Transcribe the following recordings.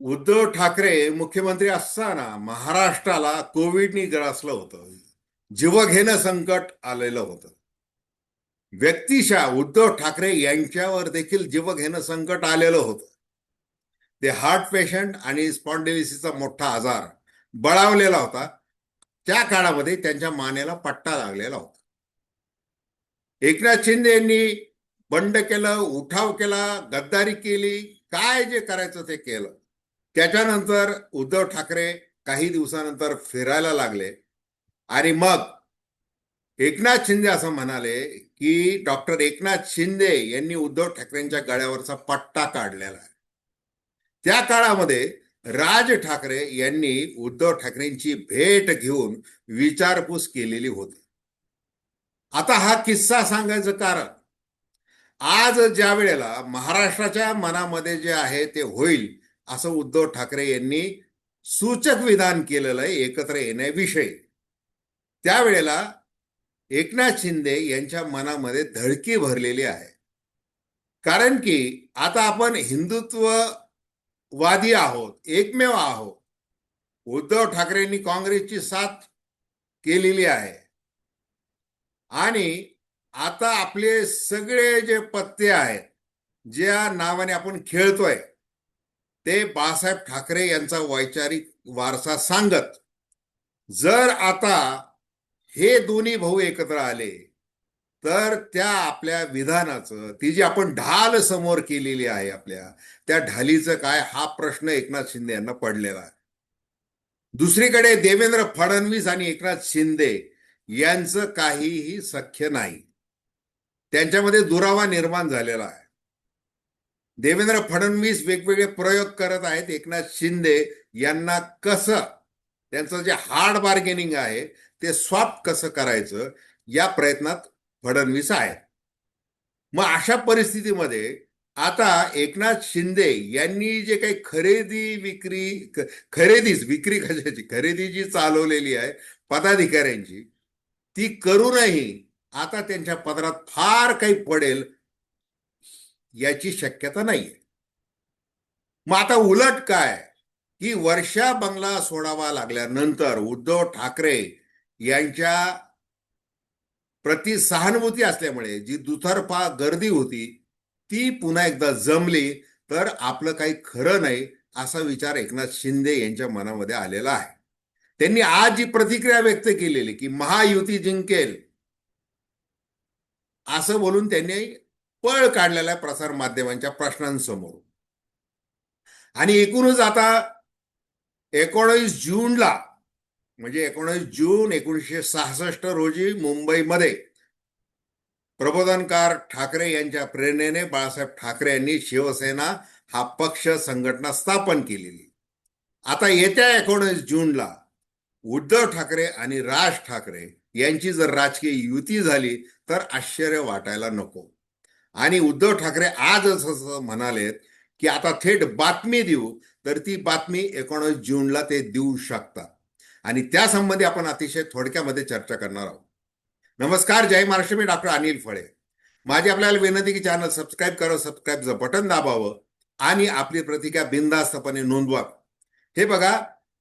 उद्धव ठाकरे मुख्यमंत्री असताना महाराष्ट्राला कोविडनी ग्रासलं होतं. जीवघेणं संकट आलेलं होतं. व्यक्तिशः उद्धव ठाकरे यांच्यावर देखील जीवघेणं संकट आलेलं होतं. ते हार्ट पेशंट आणि स्पॉन्डिलिसीचा मोठा आजार बळावलेला होता. त्या काळामध्ये त्यांच्या मानेला पट्टा लागलेला होता. एकनाथ शिंदे यांनी बंड केलं उठाव केला गद्दारी केली काय जे करायचं ते केलं. त्याच्यानंतर उद्धव ठाकरे काही दिवसानंतर फिरायला लागले. आणि मग एकनाथ शिंदे असं म्हणाले की डॉक्टर एकनाथ शिंदे यांनी उद्धव ठाकरेंच्या गळ्यावरचा पट्टा काढलेला आहे. त्या काळामध्ये राज ठाकरे यांनी उद्धव ठाकरेंची भेट घेऊन विचारपूस केलेली होती. आता हा किस्सा सांगायचं कारण आज ज्या वेळेला महाराष्ट्राच्या मनामध्ये जे आहे ते होईल असं उद्धव ठाकरे यांनी सूचक विधान केलेलं आहे एकत्र येण्याविषयी. त्यावेळेला एकनाथ शिंदे यांच्या मनामध्ये धडकी भरलेली आहे. कारण की आता आपण हिंदुत्ववादी आहोत एकमेव आहोत. उद्धव ठाकरेंनी काँग्रेसची साथ केलेली आहे. आणि आता आपले सगळे जे पत्ते आहेत ज्या नावाने आपण खेळतोय ते बाळासाहेब ठाकरे यांचा वैचारिक वारसा सांगत जर आता हे दोन्ही भाऊ एकत्र आले तर त्या आपल्या विधानाचं ती जी आपण ढाल समोर केलेली आहे आपल्या त्या ढालीचं काय हा प्रश्न एकनाथ शिंदे यांना पडलेला आहे. दुसरीकडे देवेंद्र फडणवीस आणि एकनाथ शिंदे यांचं काहीही सख्य नाही. त्यांच्यामध्ये दुरावा निर्माण झालेला आहे. देवेंद्र फडणवीस वेगवेगळे प्रयोग करत आहेत. एकनाथ शिंदे यांना कसं त्यांचं जे हार्ड बार्गेनिंग आहे ते सॉफ्ट कसं करायचं या प्रयत्नात फडणवीस आहेत. मग अशा परिस्थितीमध्ये आता एकनाथ शिंदे यांनी जे काही खरेदी विक्री खरेदीच विक्री कशाची खरेदी जी चालवलेली आहे पदाधिकाऱ्यांची ती करूनही आता त्यांच्या पदरात फार काही पडेल याची शक्यता नाहीये. मग आता उलट काय? की वर्षा बंगला सोडावा लागल्यानंतर उद्धव ठाकरे यांच्या प्रति सहानुभूती असल्यामुळे जी दुतर्फा गर्दी होती ती पुन्हा एकदा जमली तर आपलं काही खरं नाही असा विचार एकनाथ शिंदे यांच्या मनामध्ये आलेला आहे. त्यांनी आज जी प्रतिक्रिया व्यक्त केलेली की महायुती जिंकेल असं बोलून त्यांनी पळ काढलेला आहे प्रसार माध्यमांच्या प्रश्नांसमोर. आणि एकूणच आता एकोणीस जूनला म्हणजे एकोणीस जून एकोणीसशे सहासष्ट रोजी मुंबईमध्ये प्रबोधनकार ठाकरे यांच्या प्रेरणेने बाळासाहेब ठाकरे यांनी शिवसेना हा पक्ष संघटना स्थापन केलेली. आता येत्या एकोणीस जूनला उद्धव ठाकरे आणि राज ठाकरे यांची जर राजकीय युती झाली तर आश्चर्य वाटायला नको. आणि उद्धव ठाकरे आजच असं म्हणालेत की आता थेट बातमी देऊ तर ती बातमी एकोणीस जूनला ते देऊ शकतात. आणि त्यासंबंधी आपण अतिशय थोडक्यामध्ये चर्चा करणार आहोत. नमस्कार जय महाराष्ट्र मी डॉक्टर अनिल फळे. माझी आपल्याला विनंती की चॅनल सबस्क्राईब करा सबस्क्राईबचं बटन दाबावं आणि आपली प्रतिक्रिया बिनधास्तपणे नोंदवा. हे बघा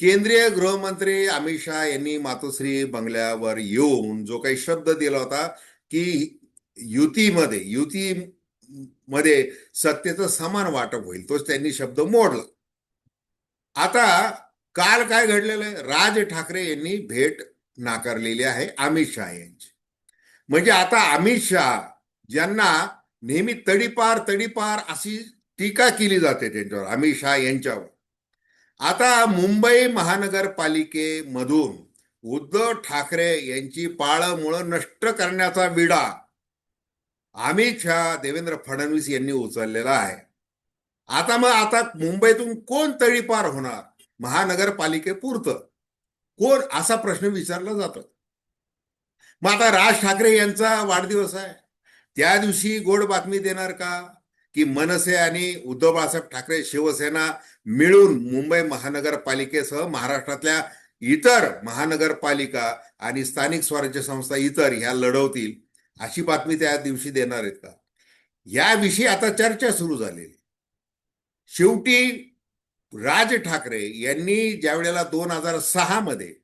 केंद्रीय गृहमंत्री अमित शहा यांनी मातोश्री बंगल्यावर येऊन जो काही शब्द दिला होता की युतीमध्ये युतीमध्ये सत्तेचं समान वाटप होईल तोच त्यांनी शब्द मोडला. आता काल काय घडलेलं आहे? राज ठाकरे यांनी भेट नाकारलेली आहे अमित शहा यांची. म्हणजे आता अमित शहा ज्यांना नेहमी तडीपार तडीपार अशी टीका केली जाते त्यांच्यावर अमित शहा यांच्यावर. आता मुंबई महानगरपालिकेमधून उद्धव ठाकरे यांची पाळमुळं नष्ट करण्याचा विडा अमित शहा देवेंद्र फडणवीस यांनी उचललेला आहे. आता मग आता मुंबईतून कोण तळीपार होणार? महानगरपालिकेपुरतं. कोण? असा प्रश्न विचारला जातो. मग आता राज ठाकरे यांचा वाढदिवस आहे. त्या दिवशी गोड बातमी देणार का? की मनसे आणि उद्धव बाळासाहेब ठाकरे शिवसेना मिळून मुंबई महानगरपालिकेसह महाराष्ट्रातल्या इतर महानगरपालिका आणि स्थानिक स्वराज्य संस्था इतर ह्या लढवतील. अशी बातमी त्या दिवशी देणार आहेत का? याविषयी आता चर्चा सुरू झालेली. शेवटी राज ठाकरे यांनी ज्या वेळेला दोन हजार सहा मध्ये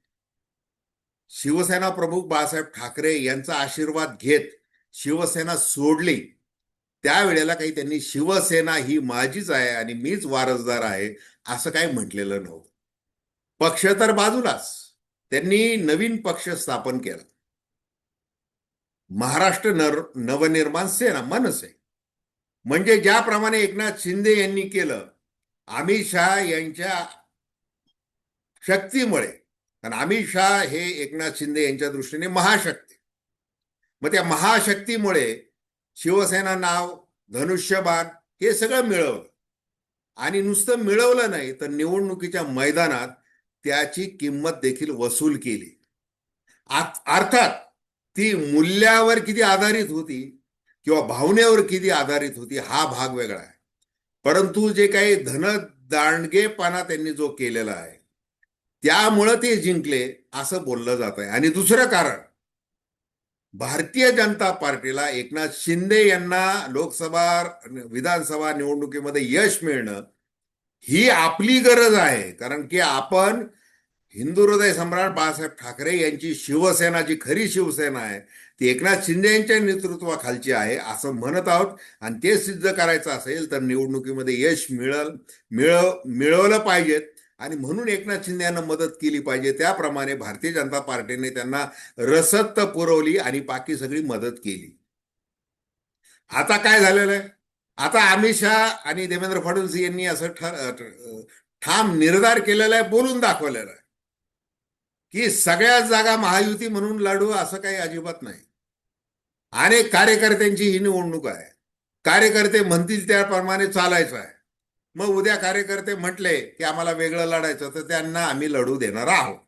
शिवसेना प्रमुख बाळासाहेब ठाकरे यांचा आशीर्वाद घेत शिवसेना सोडली त्यावेळेला काही त्यांनी शिवसेना ही माझीच आहे आणि मीच वारसदार आहे असं काही म्हटलेलं नव्हतं. पक्ष तर बाजूलाच. त्यांनी नवीन पक्ष स्थापन केला. महाराष्ट्र नर नवनिर्माण सेना मनसे. म्हणजे ज्याप्रमाणे एकनाथ शिंदे यांनी केलं अमित शहा यांच्या शक्तीमुळे. कारण अमित शहा हे एकनाथ शिंदे यांच्या दृष्टीने महाशक्ती. मग त्या महाशक्तीमुळे शिवसेना नाव धनुष्यबाण हे सगळं मिळवलं. आणि नुसतं मिळवलं नाही तर निवडणुकीच्या मैदानात त्याची किंमत देखील वसूल केली. अर्थात ती मूल्यावर किती आधारित होती किंवा भावनेवर किती आधारित होती हा भाग वेगळा आहे. परंतु जे काही धन दांडगेपणा त्यांनी जो केलेला आहे त्यामुळं ते जिंकले असं बोललं जात आहे. आणि दुसरं कारण भारतीय जनता पार्टीला एकनाथ शिंदे यांना लोकसभा विधानसभा निवडणुकीमध्ये यश मिळणं ही आपली गरज आहे. कारण की आपण हिंदू हृदय सम्राट बाळासाहेब ठाकरे यांची शिवसेना जी खरी शिवसेना आहे ती एकनाथ शिंदे यांच्या नेतृत्वाखालची आहे असं म्हणत आहोत. आणि ते सिद्ध करायचं असेल तर निवडणुकीमध्ये यश मिळल मिळव मिळवलं पाहिजेत आणि म्हणून एकनाथ शिंदे यांना मदत केली पाहिजे. त्याप्रमाणे भारतीय जनता पार्टीने त्यांना रसद पुरवली आणि बाकी सगळी मदत केली. आता काय झालेलं आहे? आता अमित शहा आणि देवेंद्र फडणवीस यांनी असं ठर ठाम निर्धार केलेला आहे बोलून दाखवलेला आहे. की सगळ्याच जागा महायुती म्हणून लढू असं काही अजिबात नाही. अनेक कार्यकर्त्यांची ही निवडणूक आहे. कार्यकर्ते म्हणतील त्याप्रमाणे चालायचं आहे. मग उद्या कार्यकर्ते म्हटले की आम्हाला वेगळं लढायचं तर त्यांना आम्ही लढू देणार आहोत.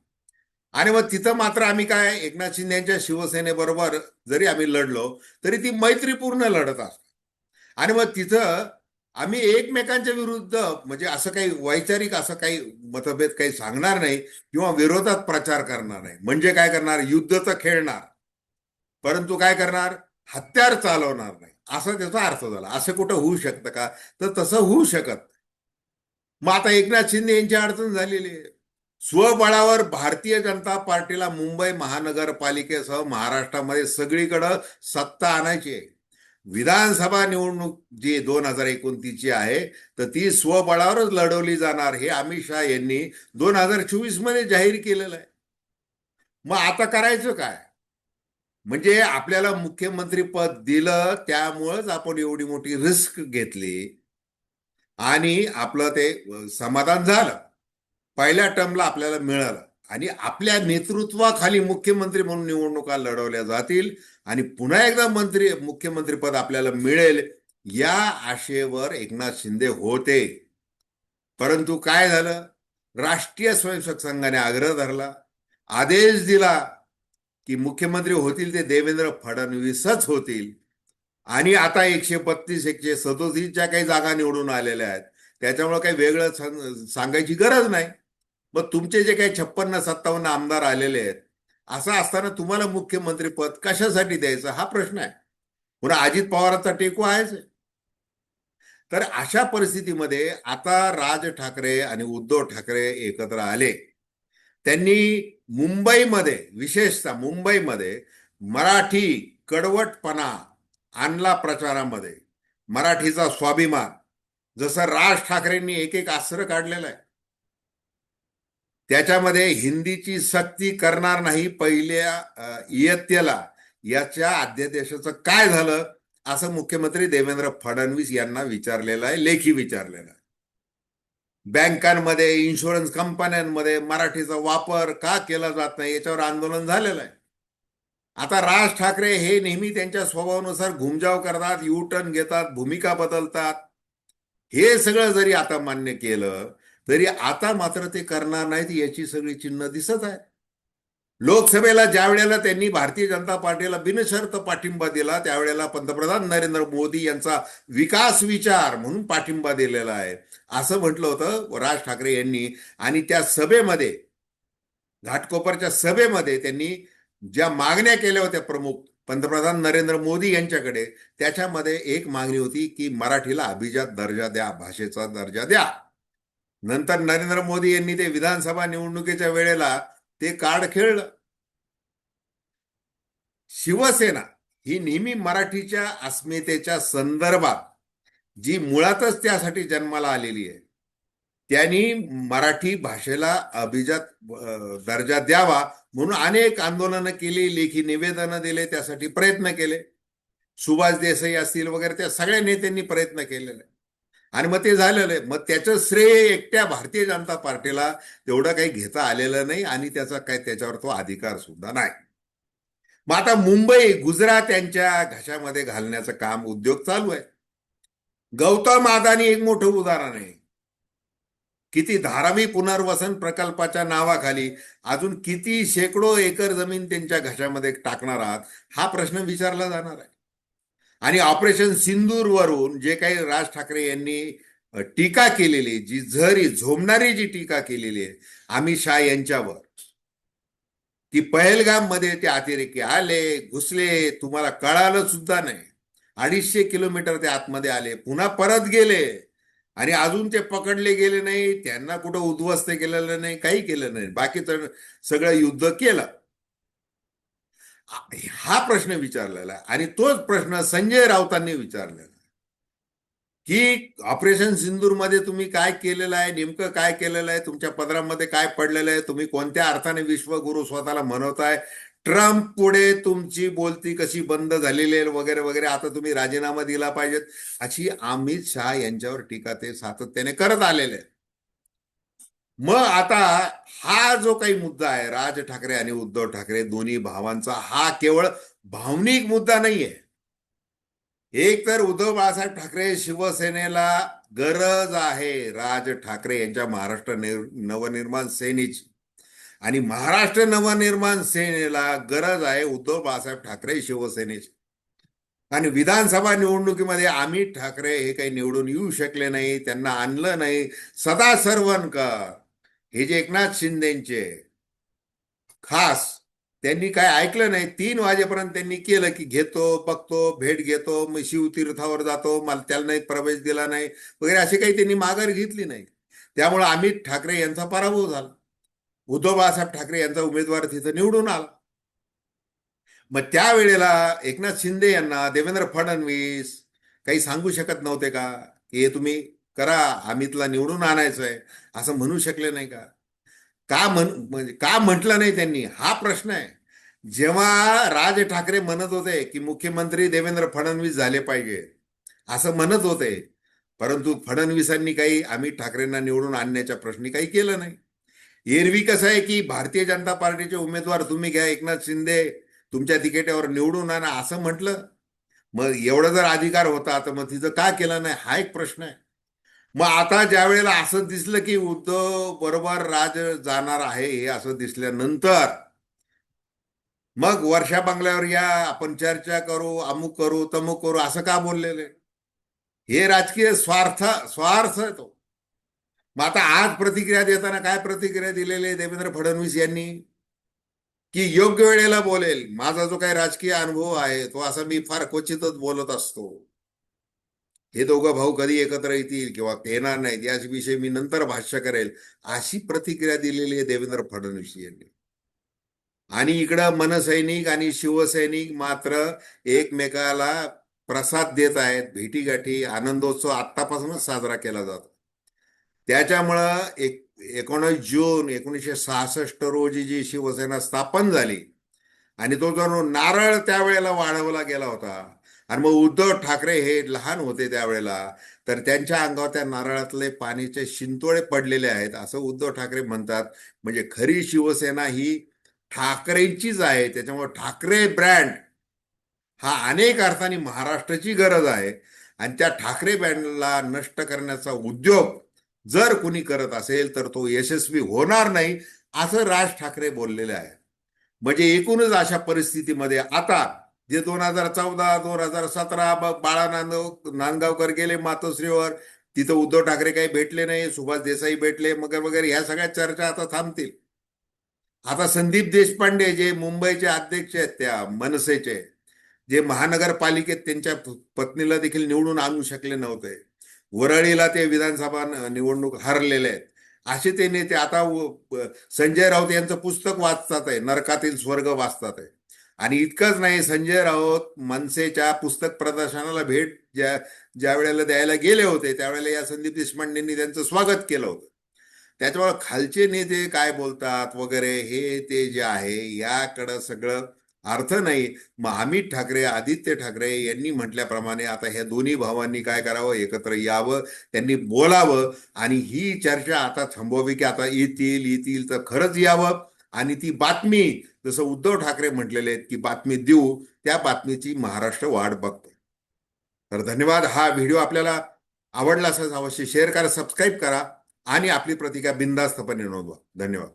आणि मग तिथं मात्र आम्ही काय एकनाथ शिंदेच्या यांच्या शिवसेनेबरोबर जरी आम्ही लढलो तरी ती मैत्रीपूर्ण लढत असतो. आणि मग तिथं आम्ही एकमेकांच्या विरुद्ध म्हणजे असं काही वैचारिक असं काही मतभेद काही सांगणार नाही किंवा विरोधात प्रचार करणार नाही. म्हणजे काय करणार? युद्ध तर खेळणार. परंतु काय करणार? हत्यार चालवणार नाही. असा त्याचा अर्थ झाला. असं कुठं होऊ शकतं का? तर तसं होऊ शकत. मग आता एकनाथ शिंदे यांची अडचण झालेली आहे. स्वबळावर भारतीय जनता पार्टीला मुंबई महानगरपालिकेसह महाराष्ट्रामध्ये सगळीकडं सत्ता आणायची आहे. विधानसभा निवडणूक जी दोन हजार एकोणतीसची आहे तर ती स्वबळावरच लढवली जाणार हे अमित शहा यांनी दोन हजार चोवीसमध्ये जाहीर केलेलं आहे. मग आता करायचं काय? म्हणजे आपल्याला मुख्यमंत्री पद दिलं त्यामुळंच आपण एवढी मोठी रिस्क घेतली. आणि आपलं ते समाधान झालं. पहिल्या टर्मला आपल्याला मिळालं. आणि आपल्या नेतृत्वाखाली मुख्यमंत्री म्हणून निवडणुका लढवल्या जातील आणि पुन्हा एकदा मंत्री मुख्यमंत्रीपद आपल्याला मिळेल या आशेवर एकनाथ शिंदे होते. परंतु काय झालं? राष्ट्रीय स्वयंसेवक संघाने आग्रह धरला. आदेश दिला की मुख्यमंत्री होतील ते देवेंद्र फडणवीसच होतील. आणि आता एकशे बत्तीस एकशे सदोतीसच्या काही जागा निवडून आलेल्या आहेत. त्याच्यामुळे काही वेगळं सांग- सांगायची गरज नाही. मग तुमचे जे काही छप्पन्न सत्तावन्न आमदार आलेले आहेत असं असताना तुम्हाला मुख्यमंत्री पद कशासाठी द्यायचं? हा प्रश्न आहे. पुन्हा अजित पवारांचा टेकू आहेच. तर अशा परिस्थितीमध्ये आता राज ठाकरे आणि उद्धव ठाकरे एकत्र आले. त्यांनी मुंबईमध्ये विशेषतः मुंबईमध्ये मराठी कडवटपणा आणला प्रचारामध्ये. मराठीचा स्वाभिमान. जसं राज ठाकरेंनी एक एक अस्त्र काढलेला आहे. त्याच्यामध्ये हिंदीची सक्ती करणार नाही पहिल्या इयत्तेला. याच्या अध्यादेशाचं काय झालं? असं मुख्यमंत्री देवेंद्र फडणवीस यांना विचारलेलं आहे लेखी विचारलेलं आहे. बँकांमध्ये इन्शुरन्स कंपन्यांमध्ये मराठीचा वापर का केला जात नाही? याच्यावर आंदोलन झालेलं आहे. आता राज ठाकरे हे नेहमी त्यांच्या स्वभावानुसार घुमजाव करतात यू टर्न घेतात भूमिका बदलतात. हे सगळं जरी आता मान्य केलं तरी आता मात्र ते करणार नाहीत याची सगळी चिन्ह दिसत आहे लोकसभेला ज्या वेळेला त्यांनी भारतीय जनता पार्टीला बिनशर्त पाठिंबा दिला त्यावेळेला पंतप्रधान नरेंद्र मोदी यांचा विकास विचार म्हणून पाठिंबा दिलेला आहे. असं म्हटलं होतं राज ठाकरे यांनी. आणि त्या सभेमध्ये घाटकोपरच्या सभेमध्ये त्यांनी ज्या मागण्या केल्या होत्या प्रमुख पंतप्रधान नरेंद्र मोदी यांच्याकडे त्याच्यामध्ये एक मागणी होती की मराठीला अभिजात दर्जा द्या भाषेचा दर्जा द्या. नंतर नरेंद्र मोदी यांनी ते विधानसभा निवडणुकीच्या वेळेला ते कार्ड खेळलं शिवसेना ही नेहमी मराठीच्या अस्मितेच्या संदर्भात जी मुळातच त्यासाठी जन्माला आलेली आहे त्यांनी मराठी भाषेला अभिजात दर्जा द्यावा म्हणून अनेक आंदोलनं केली लेखी निवेदनं दिले त्यासाठी प्रयत्न केले सुभाष देसाई असतील वगैरे त्या सगळ्या नेत्यांनी प्रयत्न केलेले आहे. आणि मग ते झालेलं आहे मग त्याचं श्रेय एकट्या भारतीय जनता पार्टीला तेवढं काही घेता आलेलं नाही आणि त्याचा काही त्याच्यावर तो अधिकार सुद्धा नाही. मग आता मुंबई गुजरात यांच्या घशामध्ये घालण्याचं काम उद्योग चालू आहे. गौतम अदानी एक मोठं उदाहरण आहे. किती धारावी पुनर्वसन प्रकल्पाच्या नावाखाली अजून किती शेकडो एकर जमीन त्यांच्या घशामध्ये टाकणार आहात हा प्रश्न विचारला जाणार आहे. आणि ऑपरेशन सिंदूरवरून जे काही राज ठाकरे यांनी टीका केलेली जी झरी झोमणारी जी टीका केलेली आहे अमित शाह यांच्यावर. की पहलगाममध्ये ते अतिरेकी आले घुसले तुम्हाला कळालं सुद्धा नाही. अडीचशे किलोमीटर ते आतमध्ये आले पुन्हा परत गेले. आणि अजून ते पकडले गेले नाही त्यांना कुठं उद्ध्वस्त केलेलं नाही काही केलं नाही. बाकी तर सगळं युद्ध केलं. हा प्रश्न विचारलेला आहे. आणि तोच प्रश्न संजय राऊतांनी विचारलेला आहे. की ऑपरेशन सिंदूरमध्ये तुम्ही काय केलेलं आहे? नेमकं काय केलेलं आहे? तुमच्या पदरामध्ये काय पडलेलं आहे? तुम्ही कोणत्या अर्थाने विश्वगुरु स्वतःला म्हणवताय ट्रम्प पुढे तुमची बोलती कशी बंद झालेली आहे वगैरे वगैरे आता तुम्ही राजीनामा दिला पाहिजेत. अशी अमित शहा यांच्यावर टीका ते सातत्याने करत आलेले आहेत. मग आता हा जो काही मुद्दा आहे राज ठाकरे आणि उद्धव ठाकरे दोन्ही भावांचा हा केवळ भावनिक मुद्दा नाहीये. एक तर उद्धव बाळासाहेब ठाकरे शिवसेनेला गरज आहे राज ठाकरे यांच्या महाराष्ट्र नवनिर्माण सेनेची. आणि महाराष्ट्र नवनिर्माण सेनेला गरज आहे उद्धव बाळासाहेब ठाकरे शिवसेनेची. आणि विधानसभा निवडणुकीमध्ये अमित ठाकरे हे काही निवडून येऊ शकले नाही त्यांना आणलं नाही. सदा सरवणकर हे जे एकनाथ शिंदेचे खास त्यांनी काय ऐकलं नाही. तीन वाजेपर्यंत त्यांनी केलं की घेतो बघतो भेट घेतो मग शिवतीर्थावर जातो मला त्याला नाही प्रवेश दिला नाही वगैरे असे काही त्यांनी माघार घेतली नाही. त्यामुळे अमित ठाकरे यांचा पराभव झाला. उद्धव बाळासाहेब ठाकरे यांचा उमेदवार तिथं निवडून आला. मग त्यावेळेला एकनाथ शिंदे यांना देवेंद्र फडणवीस काही सांगू शकत नव्हते का? की हे तुम्ही करा अमितला निवडून आणायचं आहे असं म्हणू शकले नाही का? का म्हण म्हणजे का म्हटलं नाही त्यांनी? हा प्रश्न आहे. जेव्हा राज ठाकरे म्हणत होते की मुख्यमंत्री देवेंद्र फडणवीस झाले पाहिजे असं म्हणत होते. परंतु फडणवीसांनी काही अमित ठाकरेंना निवडून आणण्याच्या प्रश्नी काही केलं नाही. एरवी कसं आहे की भारतीय जनता पार्टीचे उमेदवार तुम्ही घ्या एकनाथ शिंदे तुमच्या तिकिटावर निवडून आणा असं म्हटलं. मग एवढा जर अधिकार होता तर मग तिचं का केलं नाही? हा एक प्रश्न आहे. मग आता ज्या वेळेला असं दिसलं की उद्धव बरोबर राज जाणार आहे हे असं दिसल्यानंतर मग वर्षा बंगल्यावर या आपण चर्चा करू अमुक करू तमुक करू असं का बोललेले? हे राजकीय स्वार्थ स्वार्थ तो. मग आता आज प्रतिक्रिया देताना काय प्रतिक्रिया दिलेली देवेंद्र फडणवीस यांनी? की योग्य वेळेला बोलेल. माझा जो काही राजकीय अनुभव आहे तो असा मी फार क्वचितच बोलत असतो. हे दोघं भाऊ कधी एकत्र येतील किंवा येणार नाहीत याविषयी मी नंतर भाष्य करेल अशी प्रतिक्रिया दिलेली आहे देवेंद्र फडणवीस यांनी. आणि इकडं मनसैनिक आणि शिवसैनिक मात्र एकमेकाला प्रसाद देत आहेत भेटीगाठी आनंदोत्सव आत्तापासूनच साजरा केला जातो. त्याच्यामुळं एक एकोणीस जून एकोणीसशे सहासष्ट रोजी जी शिवसेना स्थापन झाली आणि तो जो नारळ त्यावेळेला वाढवला गेला होता आणि मग उद्धव ठाकरे हे लहान होते त्यावेळेला तर त्यांच्या अंगावर त्या नारळातले पाण्याचे शिंतोळे पडलेले आहेत असं उद्धव ठाकरे म्हणतात. म्हणजे खरी शिवसेना ही ठाकरेंचीच आहे त्याच्यामुळे ठाकरे ब्रँड हा अनेक अर्थाने महाराष्ट्राची गरज आहे. आणि त्या ठाकरे ब्रँडला नष्ट करण्याचा उद्योग जर कुणी करत असेल तर तो यशस्वी होणार नाही असं राज ठाकरे बोललेले आहे. म्हणजे एकूणच अशा परिस्थितीमध्ये आता जे दोन हजार चौदा दोन हजार सतरा बाळा नांदव नांदगावकर गेले मातोश्रीवर तिथं उद्धव ठाकरे काही भेटले नाही सुभाष देसाई भेटले वगैरे वगैरे ह्या सगळ्या चर्चा आता थांबतील. आता संदीप देशपांडे जे मुंबईचे अध्यक्ष आहेत त्या मनसेचे जे महानगरपालिकेत त्यांच्या पत्नीला देखील निवडून आणू शकले नव्हते. वरळीला ते विधानसभा निवडणूक हरलेले आहेत. असे ते नेते आता संजय राऊत यांचं पुस्तक वाचतात आहे नरकातील स्वर्ग वाचतात आहे. आणि इतकंच नाही संजय राऊत मनसेच्या पुस्तक प्रदर्शनाला भेट ज्या ज्या वेळेला द्यायला गेले होते त्यावेळेला या संदीप देशपांडेंनी त्यांचं स्वागत केलं होतं. त्याच्यामुळे खालचे नेते काय बोलतात वगैरे हे ते जे आहे याकडं सगळं अर्थ नाही. मग अमित ठाकरे आदित्य ठाकरे यांनी म्हटल्याप्रमाणे आता ह्या दोन्ही भावांनी काय करावं? एकत्र यावं त्यांनी बोलावं आणि ही चर्चा आता थांबवावी की आता येतील येतील तर खरंच यावं. आणि ती बातमी जसं उद्धव ठाकरे म्हटलेले आहेत की बातमी देऊ त्या बातमीची महाराष्ट्र वाट बघतो तर धन्यवाद. हा व्हिडिओ आपल्याला आवडला असेल अवश्य शेअर करा सबस्क्राईब करा आणि आपली प्रतिक्रिया बिंदास्तपणे नोंदवा. धन्यवाद.